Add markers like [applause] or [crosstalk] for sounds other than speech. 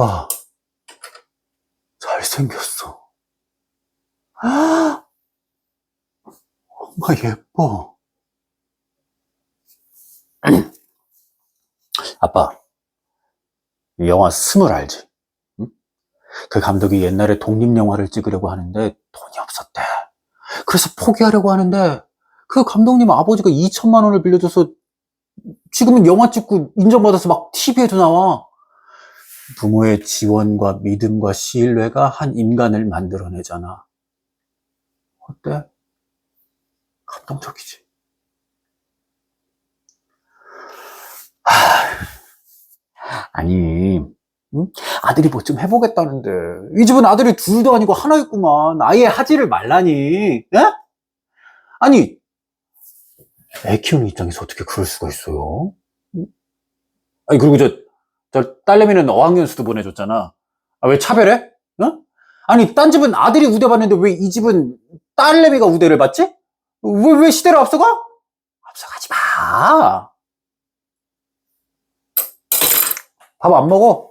아빠, 잘생겼어. 아, 엄마 예뻐. [clears throat] 아빠, 이 영화 스물 알지? 응? 그 감독이 옛날에 독립영화를 찍으려고 하는데 돈이 없었대. 그래서 포기하려고 하는데 그 감독님 아버지가 2천만 원을 빌려줘서 지금은 영화 찍고 인정받아서 막 TV에도 나와. 부모의 지원과 믿음과 신뢰가 한 인간을 만들어내잖아. 어때? 감동적이지. 하, 아니, 응? 아들이 뭐 좀 해보겠다는데. 이 집은 아들이 둘도 아니고 하나였구만. 아예 하지를 말라니. 예? 아니, 애 키우는 입장에서 어떻게 그럴 수가 있어요? 응? 아니, 그리고 저, 저 딸내미는 어학연 수도 보내줬잖아. 아, 왜 차별해? 어? 아니, 딴 집은 아들이 우대 받는데 왜 이 집은 딸내미가 우대를 받지? 왜, 왜 시대를 앞서가? 앞서가지 마. 밥 안 먹어?